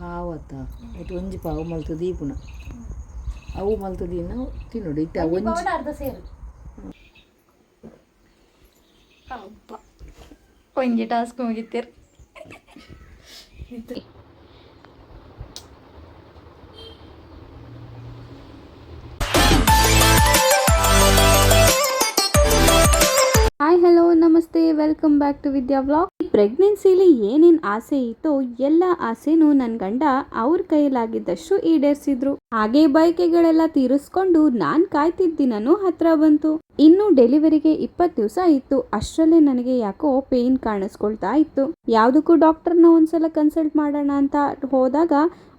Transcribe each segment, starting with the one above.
ಪಾವತ್ತ it ಒಂಜಿ ಪಾವು ಮಲ್ತು ದೀಪುನ ಅವು ಮಲ್ತು ದೀನ ತಿನ್ನೋಡು ಇತ್ತ ಒಂಜಿ ಅರ್ಧ ಸೇರು. ಒಂಜಿ ಟಾಸ್ಕ್ ಮುಗಿತೀರಿ. ಹಾಯ್ ಹಲೋ ನಮಸ್ತೆ welcome back to Vidya vlog ಈ ಪ್ರೆಗ್ನೆನ್ಸಿಲಿ ಏನೇನ್ ಆಸೆ ಇತ್ತೋ ಎಲ್ಲ ಆಸೆನೂ ನನ್ನ ಗಂಡ ಅವ್ರ ಕೈಲಾಗಿದ್ದಷ್ಟು ಈಡೇರಿಸಿದ್ರು. ಹಾಗೆ ಬಯಕೆಗಳೆಲ್ಲ ತೀರಿಸ್ಕೊಂಡು ನಾನ್ ಕಾಯ್ತಿದ್ದ ದಿನನೂ ಹತ್ರ ಬಂತು. ಇನ್ನು ಡೆಲಿವರಿಗೆ ಇಪ್ಪತ್ತು ದಿವಸ ಇತ್ತು. ಅಷ್ಟರಲ್ಲೇ ನನಗೆ ಯಾಕೋ ಪೇಯ್ನ್ ಕಾಣಿಸ್ಕೊಳ್ತಾ ಇತ್ತು. ಯಾವುದಕ್ಕೂ ಡಾಕ್ಟರ್ನ ಒಂದ್ಸಲ ಕನ್ಸಲ್ಟ್ ಮಾಡೋಣ ಅಂತ ಹೋದಾಗ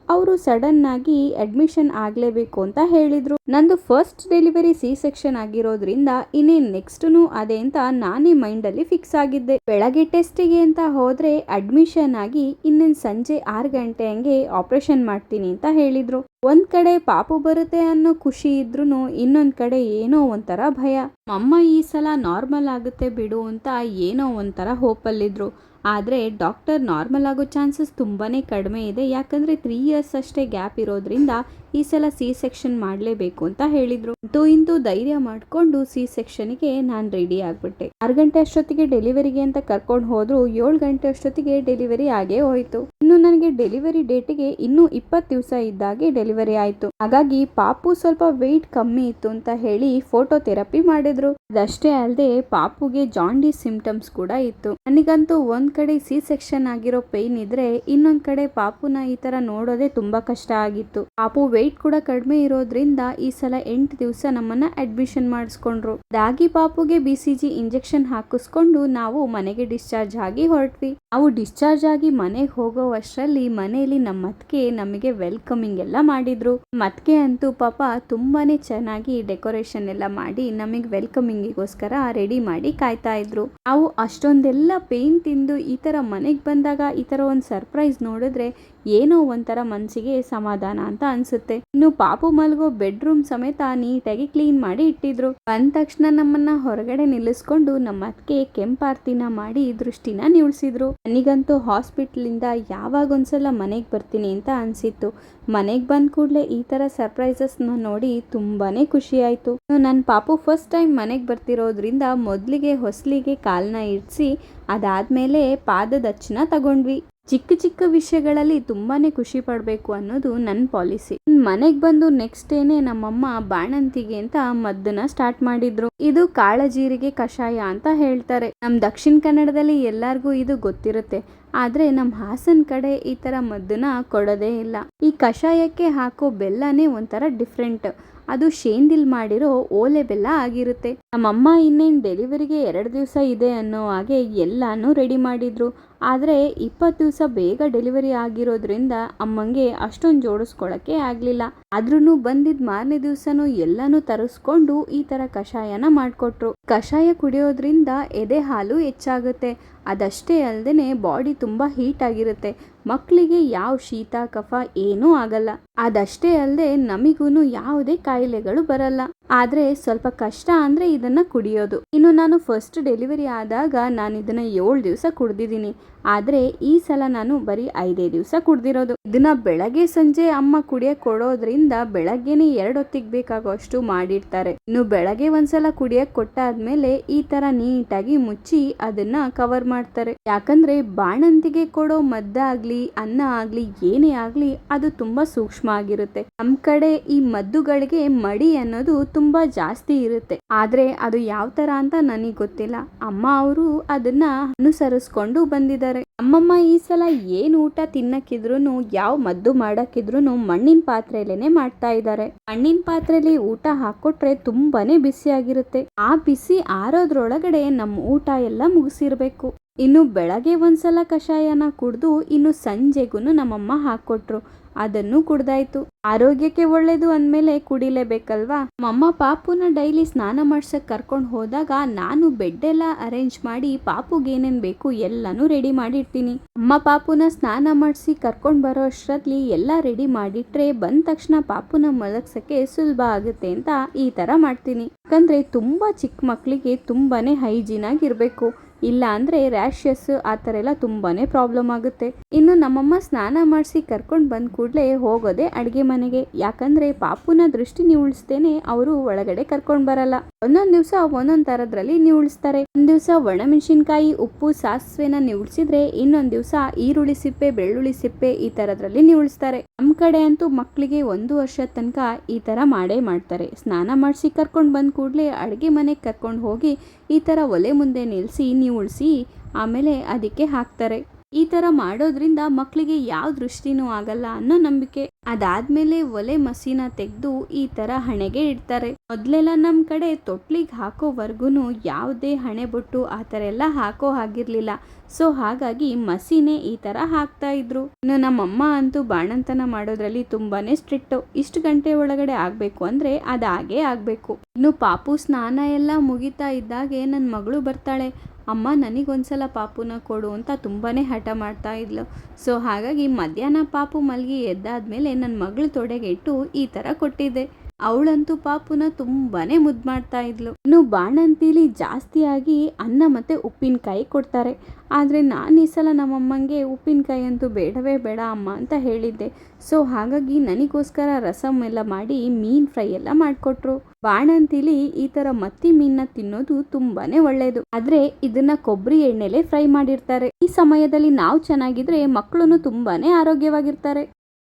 ಅವರು ಸಡನ್ ಆಗಿ ಅಡ್ಮಿಷನ್ ಆಗಲೇಬೇಕು ಅಂತ ಹೇಳಿದ್ರು. ನಂದು ಫಸ್ಟ್ ಡೆಲಿವರಿ ಸಿ ಸೆಕ್ಷನ್ ಆಗಿರೋದ್ರಿಂದ ಇನ್ನೇನು ನೆಕ್ಸ್ಟ್ನು ಅದೇ ಅಂತ ನಾನೇ ಮೈಂಡಲ್ಲಿ ಫಿಕ್ಸ್ ಆಗಿದ್ದೆ. ಬೆಳಗ್ಗೆ ಟೆಸ್ಟಿಗೆ ಅಂತ ಹೋದರೆ ಅಡ್ಮಿಷನ್ ಆಗಿ ಇನ್ನೇನು ಸಂಜೆ ಆರು ಗಂಟೆ ಹಂಗೆ ಆಪರೇಷನ್ ಮಾಡ್ತೀನಿ ಅಂತ ಹೇಳಿದ್ರು. ಒಂದು ಕಡೆ ಪಾಪು ಬರುತ್ತೆ ಅನ್ನೋ ಖುಷಿ ಇದ್ರೂ ಇನ್ನೊಂದು ಕಡೆ ಏನೋ ಒಂಥರ ಭಯ. ಅಮ್ಮ ಈ ಸಲ ನಾರ್ಮಲ್ ಆಗುತ್ತೆ ಬಿಡು ಅಂತ ಏನೋ ಒಂಥರ ಹೋಪಲ್ಲಿದ್ರು ಆದರೆ ಡಾಕ್ಟರ್ ನಾರ್ಮಲ್ ಆಗೋ ಚಾನ್ಸಸ್ ತುಂಬಾ ಕಡಿಮೆ ಇದೆ. ಯಾಕಂದರೆ ತ್ರೀ ಇಯರ್ಸ್ ಅಷ್ಟೇ ಗ್ಯಾಪ್ ಇರೋದ್ರಿಂದ ಈ ಸಲ ಸಿ ಸೆಕ್ಷನ್ ಮಾಡಲೇಬೇಕು ಅಂತ ಹೇಳಿದ್ರು. ಇಂತೂ ಇಂತೂ ಧೈರ್ಯ ಮಾಡಿಕೊಂಡು ಸಿ ಸೆಕ್ಷನ್ಗೆ ನಾನು ರೆಡಿ ಆಗ್ಬಿಟ್ಟೆ. ಆರು ಗಂಟೆ ಅಷ್ಟೊತ್ತಿಗೆ ಡೆಲಿವರಿಗೆ ಅಂತ ಕರ್ಕೊಂಡು ಹೋದ್ರು. ಏಳು ಗಂಟೆ ಅಷ್ಟೊತ್ತಿಗೆ ಡೆಲಿವರಿ ಆಗೇ ಹೋಯ್ತು. ಇನ್ನು ನನಗೆ ಡೆಲಿವರಿ ಡೇಟ್ಗೆ ಇನ್ನೂ ಇಪ್ಪತ್ತು ದಿವಸ ಇದ್ದಾಗೆ ಡೆಲಿವರಿ ಆಯ್ತು. ಹಾಗಾಗಿ ಪಾಪು ಸ್ವಲ್ಪ ವೆಯ್ಟ್ ಕಮ್ಮಿ ಇತ್ತು ಅಂತ ಹೇಳಿ ಫೋಟೋ ಥೆರಪಿ ಮಾಡಿದ್ರು. ಅದಷ್ಟೇ ಅಲ್ಲದೆ ಪಾಪುಗೆ ಜಾಂಡಿ ಸಿಂಪ್ಟಮ್ಸ್ ಕೂಡ ಇತ್ತು. ನನಗಂತೂ ಒಂದ್ ಕಡೆ ಸಿ ಸೆಕ್ಷನ್ ಆಗಿರೋ ಪೇನ್ ಇದ್ರೆ ಇನ್ನೊಂದ್ ಕಡೆ ಪಾಪುನ ಈ ತರ ನೋಡೋದೇ ತುಂಬಾ ಕಷ್ಟ ಆಗಿತ್ತು. ಪಾಪು ವೆಯ್ಟ್ ಕೂಡ ಕಡಿಮೆ ಇರೋದ್ರಿಂದ ಈ ಸಲ ಎಂಟು ದಿವಸ ನಮ್ಮನ್ನ ಅಡ್ಮಿಷನ್ ಮಾಡಿಸ್ಕೊಂಡ್ರು. ದಾಗಿ ಪಾಪುಗೆ ಬಿ ಸಿ ಜಿ ಇಂಜೆಕ್ಷನ್ ಹಾಕಿಸ್ಕೊಂಡು ನಾವು ಮನೆಗೆ ಡಿಸ್ಚಾರ್ಜ್ ಆಗಿ ಹೊರಟ್ವಿ. ನಾವು ಡಿಸ್ಚಾರ್ಜ್ ಆಗಿ ಮನೆಗೆ ಹೋಗೋವಷ್ಟರಲ್ಲಿ ಮನೆಯಲ್ಲಿ ನಮ್ಮ ಅತ್ತಿಗೆ ನಮಗೆ ವೆಲ್ಕಮಿಂಗ್ ಎಲ್ಲ ಮಾಡಿದ್ರು. ಮತ್ಕೆ ಅಂತೂ ಪಾಪ ತುಂಬಾನೇ ಚೆನ್ನಾಗಿ ಡೆಕೋರೇಷನ್ ಎಲ್ಲ ಮಾಡಿ ನಮಗೆ ವೆಲ್ಕಮಿಂಗಿಗೋಸ್ಕರ ರೆಡಿ ಮಾಡಿ ಕಾಯ್ತಾ ಇದ್ರು. ನಾವು ಅಷ್ಟೊಂದೆಲ್ಲ ಪೇನ್ ತಿಂದು ಈ ತರ ಮನೆಗೆ ಬಂದಾಗ ಈ ತರ ಒಂದು ಸರ್ಪ್ರೈಸ್ ನೋಡಿದ್ರೆ ಏನೋ ಒಂಥರ ಮನಸ್ಸಿಗೆ ಸಮಾಧಾನ ಅಂತ ಅನ್ಸುತ್ತೆ. ಇನ್ನು ಪಾಪು ಮಲ್ಗೋ ಬೆಡ್ರೂಮ್ ಸಮೇತ ನೀಟಾಗಿ ಕ್ಲೀನ್ ಮಾಡಿ ಇಟ್ಟಿದ್ರು. ಬಂದ ತಕ್ಷಣ ನಮ್ಮನ್ನ ಹೊರಗಡೆ ನಿಲ್ಲಿಸ್ಕೊಂಡು ನಮ್ಮ ಅತ್ತಿಗೆ ಕೆಂಪಾರ್ತಿನ ಮಾಡಿ ದೃಷ್ಟಿನ ನಿಲ್ಸಿದ್ರು. ನನಗಂತೂ ಹಾಸ್ಪಿಟ್ಲಿಂದ ಯಾವಾಗ ಒಂದ್ಸಲ ಮನೆಗೆ ಬರ್ತೀನಿ ಅಂತ ಅನ್ಸಿತ್ತು. ಮನೆಗೆ ಬಂದ ಕೂಡಲೇ ಈ ತರ ಸರ್ಪ್ರೈಸಸ್ನ ನೋಡಿ ತುಂಬಾನೇ ಖುಷಿ ಆಯ್ತು. ನನ್ನ ಪಾಪು ಫಸ್ಟ್ ಟೈಮ್ ಮನೆಗೆ ಬರ್ತಿರೋದ್ರಿಂದ ಮೊದಲಿಗೆ ಹೊಸಲಿಗೆ ಕಾಲನ್ನ ಇಡ್ಸಿ ಅದಾದ್ಮೇಲೆ ಪಾದದ ಅಚ್ಚನ್ನ ತಗೊಂಡ್ವಿ. ಚಿಕ್ಕ ಚಿಕ್ಕ ವಿಷಯಗಳಲ್ಲಿ ತುಂಬಾನೇ ಖುಷಿ ಪಡಬೇಕು ಅನ್ನೋದು ನನ್ನ ಪಾಲಿಸಿ. ಮನೆಗೆ ಬಂದು ನೆಕ್ಸ್ಟ್ ಡೇನೆ ನಮ್ಮಮ್ಮ ಬಾಣಂತಿಗೆ ಅಂತ ಮದ್ದನ್ನ ಸ್ಟಾರ್ಟ್ ಮಾಡಿದ್ರು. ಇದು ಕಾಳಜೀರಿಗೆ ಕಷಾಯ ಅಂತ ಹೇಳ್ತಾರೆ. ನಮ್ಮ ದಕ್ಷಿಣ ಕನ್ನಡದಲ್ಲಿ ಎಲ್ಲರಿಗೂ ಇದು ಗೊತ್ತಿರುತ್ತೆ. ಆದ್ರೆ ನಮ್ಮ ಹಾಸನ್ ಕಡೆ ಈ ತರ ಮದ್ದನ್ನ ಕೊಡೋದೇ ಇಲ್ಲ. ಈ ಕಷಾಯಕ್ಕೆ ಹಾಕೋ ಬೆಲ್ಲನೇ ಒಂಥರ ಡಿಫ್ರೆಂಟ್ ಅದು ಶೇಂದಿಲ್ ಮಾಡಿರೋ ಓಲೆ ಬೆಲ್ಲ ಆಗಿರುತ್ತೆ. ನಮ್ಮಮ್ಮ ಇನ್ನೇನು ಡೆಲಿವರಿಗೆ ಎರಡು ದಿವಸ ಇದೆ ಅನ್ನೋ ಹಾಗೆ ಎಲ್ಲಾನು ರೆಡಿ ಮಾಡಿದ್ರು. ಆದರೆ ಇಪ್ಪತ್ತು ದಿವಸ ಬೇಗ ಡೆಲಿವರಿ ಆಗಿರೋದ್ರಿಂದ ಅಮ್ಮಂಗೆ ಅಷ್ಟೊಂದು ಜೋಡಿಸ್ಕೊಳಕ್ಕೆ ಆಗಲಿಲ್ಲ. ಆದ್ರೂ ಬಂದಿದ್ದ ಮಾರನೇ ದಿವಸನೂ ಎಲ್ಲನೂ ತರಿಸ್ಕೊಂಡು ಈ ಥರ ಕಷಾಯನ ಮಾಡಿಕೊಟ್ರು. ಕಷಾಯ ಕುಡಿಯೋದ್ರಿಂದ ಎದೆ ಹಾಲು ಹೆಚ್ಚಾಗುತ್ತೆ. ಅದಷ್ಟೇ ಅಲ್ಲದೆ ಬಾಡಿ ತುಂಬ ಹೀಟ್ ಆಗಿರುತ್ತೆ. ಮಕ್ಕಳಿಗೆ ಯಾವ ಶೀತ, ಕಫ ಏನೂ ಆಗಲ್ಲ. ಅದಷ್ಟೇ ಅಲ್ಲದೆ ನಮಗೂ ಯಾವುದೇ ಕಾಯಿಲೆಗಳು ಬರಲ್ಲ. ಆದ್ರೆ ಸ್ವಲ್ಪ ಕಷ್ಟ ಅಂದ್ರೆ ಇದನ್ನ ಕುಡಿಯೋದು. ಇನ್ನು ನಾನು ಫಸ್ಟ್ ಡೆಲಿವರಿ ಆದಾಗ ನಾನು ಇದನ್ನ ಏಳು ದಿವಸ ಕುಡ್ದಿದ್ದೀನಿ. ಆದರೆ ಈ ಸಲ ನಾನು ಬರೀ ಐದೇ ದಿವಸ ಕುಡ್ದಿರೋದು. ಇದನ್ನ ಬೆಳಗ್ಗೆ ಸಂಜೆ ಅಮ್ಮ ಕುಡಿಯಕ್ಕೆ ಕೊಡೋದ್ರಿಂದ ಬೆಳಗ್ಗೆನೇ ಎರಡು ಹೊತ್ತಿಗೆ ಬೇಕಾಗೋ ಅಷ್ಟು ಮಾಡಿರ್ತಾರೆ. ಇನ್ನು ಬೆಳಗ್ಗೆ ಒಂದ್ಸಲ ಕುಡಿಯಕ್ಕೆ ಕೊಟ್ಟಾದ್ಮೇಲೆ ಈ ತರ ನೀಟಾಗಿ ಮುಚ್ಚಿ ಅದನ್ನ ಕವರ್ ಮಾಡ್ತಾರೆ. ಯಾಕಂದ್ರೆ ಬಾಣಂತಿಗೆ ಕೊಡೋ ಮದ್ದಾಗ್ಲಿ ಅನ್ನ ಆಗ್ಲಿ, ಏನೇ ಆಗ್ಲಿ ಅದು ತುಂಬಾ ಸೂಕ್ಷ್ಮ ಆಗಿರುತ್ತೆ. ನಮ್ ಕಡೆ ಈ ಮದ್ದುಗಳಿಗೆ ಮಡಿ ಅನ್ನೋದು ತುಂಬಾ ಜಾಸ್ತಿ ಇರುತ್ತೆ. ಆದ್ರೆ ಅದು ಯಾವ ತರ ಅಂತ ನನಗೆ ಗೊತ್ತಿಲ್ಲ. ಅಮ್ಮ ಅವರು ಅದನ್ನ ಅನುಸರಿಸ್ಕೊಂಡು ಬಂದಿದ್ದಾರೆ. ಅಮ್ಮಮ್ಮ ಈ ಸಲ ಏನ್ ಊಟ ತಿನ್ನಕ್ಕಿದ್ರು ಯಾವ ಮದ್ದು ಮಾಡಕ್ಕಿದ್ರು ಮಣ್ಣಿನ ಪಾತ್ರೆಲೇನೆ ಮಾಡ್ತಾ ಇದ್ದಾರೆ. ಮಣ್ಣಿನ ಪಾತ್ರೆಲಿ ಊಟ ಹಾಕೊಟ್ರೆ ತುಂಬಾನೇ ಬಿಸಿ ಆಗಿರುತ್ತೆ ಆ ಬಿಸಿ ಆರೋದ್ರೊಳಗಡೆ ನಮ್ಮ ಊಟ ಎಲ್ಲ ಮುಗಿಸಿರ್ಬೇಕು. ಇನ್ನು ಬೆಳಗ್ಗೆ ಒಂದ್ಸಲ ಕಷಾಯನ ಕುಡಿದು ಇನ್ನು ಸಂಜೆಗೂ ನಮ್ಮಮ್ಮ ಹಾಕ್ಕೊಟ್ರು. ಅದನ್ನು ಕುಡ್ದಾಯ್ತು. ಆರೋಗ್ಯಕ್ಕೆ ಒಳ್ಳೇದು ಅಂದಮೇಲೆ ಕುಡಿಲೇಬೇಕಲ್ವಾ? ನಮ್ಮಮ್ಮ ಪಾಪುನ ಡೈಲಿ ಸ್ನಾನ ಮಾಡ್ಸಕ್ಕೆ ಕರ್ಕೊಂಡು ಹೋದಾಗ ನಾನು ಬೆಡ್ ಎಲ್ಲ ಅರೇಂಜ್ ಮಾಡಿ ಪಾಪುಗೆ ಏನೇನು ಬೇಕು ಎಲ್ಲನೂ ರೆಡಿ ಮಾಡಿರ್ತೀನಿ. ಅಮ್ಮ ಪಾಪುನ ಸ್ನಾನ ಮಾಡಿಸಿ ಕರ್ಕೊಂಡು ಬರೋ ಅಷ್ಟರಲ್ಲಿ ಎಲ್ಲ ರೆಡಿ ಮಾಡಿಟ್ರೆ ಬಂದ ತಕ್ಷಣ ಪಾಪುನ ಮಲಗ್ಸಕ್ಕೆ ಸುಲಭ ಆಗುತ್ತೆ ಅಂತ ಈ ಥರ ಮಾಡ್ತೀನಿ. ಯಾಕಂದರೆ ತುಂಬ ಚಿಕ್ಕ ಮಕ್ಕಳಿಗೆ ತುಂಬಾನೇ ಹೈಜೀನ್ ಆಗಿರ್ಬೇಕು. ಇಲ್ಲ ಅಂದರೆ ರ್ಯಾಷಸ್ ಆ ಥರ ಎಲ್ಲ ತುಂಬಾ ಪ್ರಾಬ್ಲಮ್ ಆಗುತ್ತೆ. ಇನ್ನು ನಮ್ಮಮ್ಮ ಸ್ನಾನ ಮಾಡಿಸಿ ಕರ್ಕೊಂಡು ಬಂದ ಕೂಡಲೇ ಹೋಗೋದೆ ಅಡುಗೆ ಮನೆಗೆ. ಯಾಕಂದರೆ ಪಾಪುನ ದೃಷ್ಟಿ ಉಳಿಸ್ದೇನೆ ಅವರು ಒಳಗಡೆ ಕರ್ಕೊಂಡು ಬರಲ್ಲ. ಒಂದೊಂದು ದಿವಸ ಒಂದೊಂದು ಥರದ್ರಲ್ಲಿ ನಿವುಳಿಸ್ತಾರೆ. ಒಂದು ದಿವಸ ಒಣಮೆಣಸಿನ್ಕಾಯಿ, ಉಪ್ಪು, ಸಾಸಿವೆನ ನಿವುಳಿಸಿದ್ರೆ ಇನ್ನೊಂದು ದಿವಸ ಈರುಳ್ಳಿ ಸಿಪ್ಪೆ, ಬೆಳ್ಳುಳ್ಳಿ ಸಿಪ್ಪೆ ಈ ಥರದ್ರಲ್ಲಿ ನಿವುಳಿಸ್ತಾರೆ. ನಮ್ಮ ಕಡೆ ಅಂತೂ ಮಕ್ಕಳಿಗೆ ಒಂದು ವರ್ಷದ ತನಕ ಈ ಥರ ಮಾಡೇ ಮಾಡ್ತಾರೆ. ಸ್ನಾನ ಮಾಡಿಸಿ ಕರ್ಕೊಂಡು ಬಂದ ಕೂಡಲೇ ಅಡುಗೆ ಮನೆಗೆ ಕರ್ಕೊಂಡು ಹೋಗಿ ಈ ಥರ ಒಲೆ ಮುಂದೆ ನಿಲ್ಲಿಸಿ ನಿವುಳಿಸಿ ಆಮೇಲೆ ಅದಕ್ಕೆ ಹಾಕ್ತಾರೆ. ಈ ಥರ ಮಾಡೋದ್ರಿಂದ ಮಕ್ಕಳಿಗೆ ಯಾವ ದೃಷ್ಟಿನೂ ಆಗಲ್ಲ ಅನ್ನೋ ನಂಬಿಕೆ. ಅದಾದ್ಮೇಲೆ ಒಲೆ ಮಸೀನ ತೆಗೆದು ಈ ಥರ ಹಣೆಗೆ ಇಡ್ತಾರೆ. ಮೊದಲೆಲ್ಲ ನಮ್ಮ ಕಡೆ ತೊಟ್ಲಿಗೆ ಹಾಕೋವರೆಗೂ ಯಾವುದೇ ಹಣೆ ಬೊಟ್ಟು ಆ ಥರ ಎಲ್ಲ ಹಾಕೋ ಹಾಗಿರ್ಲಿಲ್ಲ. ಸೊ ಹಾಗಾಗಿ ಮಸಿನೇ ಈ ಥರ ಹಾಕ್ತಾ ಇದ್ರು. ಇನ್ನು ನಮ್ಮಮ್ಮ ಅಂತೂ ಬಾಣಂತನ ಮಾಡೋದ್ರಲ್ಲಿ ತುಂಬಾನೇ ಸ್ಟ್ರಿಕ್ಟು ಇಷ್ಟು ಗಂಟೆ ಒಳಗಡೆ ಆಗಬೇಕು ಅಂದರೆ ಅದಾಗೇ ಆಗಬೇಕು. ಇನ್ನು ಪಾಪು ಸ್ನಾನ ಎಲ್ಲ ಮುಗಿತಾ ಇದ್ದಾಗೆ ನನ್ನ ಮಗಳು ಬರ್ತಾಳೆ. ಅಮ್ಮ ನನಗೊಂದ್ಸಲ ಪಾಪುನ ಕೊಡು ಅಂತ ತುಂಬಾ ಹಠ ಮಾಡ್ತಾ ಇದ್ಲು. ಸೊ ಹಾಗಾಗಿ ಮಧ್ಯಾಹ್ನ ಪಾಪು ಮಲಗಿ ಎದ್ದಾದ್ಮೇಲೆ ನನ್ನ ಮಗಳು ತೊಡೆಗೆ ಇಟ್ಟು ಈ ಥರ ಕೊಟ್ಟಿದ್ದೆ. ಅವಳಂತೂ ಪಾಪುನ ತುಂಬಾನೇ ಮುದ್ದು ಮಾಡ್ತಾ ಇದ್ಲು. ಇನ್ನು ಬಾಣಂತಿಲಿ ಜಾಸ್ತಿಯಾಗಿ ಅನ್ನ ಮತ್ತೆ ಉಪ್ಪಿನಕಾಯಿ ಕೊಡ್ತಾರೆ. ಆದರೆ ನಾನು ಈ ಸಲ ನಮ್ಮಮ್ಮಂಗೆ ಉಪ್ಪಿನಕಾಯಿ ಅಂತೂ ಬೇಡವೇ ಬೇಡ ಅಮ್ಮ ಅಂತ ಹೇಳಿದ್ದೆ. ಸೊ ಹಾಗಾಗಿ ನನಗೋಸ್ಕರ ರಸಮ್ ಎಲ್ಲ ಮಾಡಿ ಮೀನ್ ಫ್ರೈ ಎಲ್ಲ ಮಾಡಿಕೊಟ್ರು. ಬಾಣಂತಿಲಿ ಈ ಥರ ಮತ್ತಿ ಮೀನ್ನ ತಿನ್ನೋದು ತುಂಬಾನೇ ಒಳ್ಳೇದು. ಆದರೆ ಇದನ್ನ ಕೊಬ್ಬರಿ ಎಣ್ಣೆಲೆ ಫ್ರೈ ಮಾಡಿರ್ತಾರೆ. ಈ ಸಮಯದಲ್ಲಿ ನಾವು ಚೆನ್ನಾಗಿದ್ರೆ ಮಕ್ಕಳು ತುಂಬಾನೇ ಆರೋಗ್ಯವಾಗಿರ್ತಾರೆ.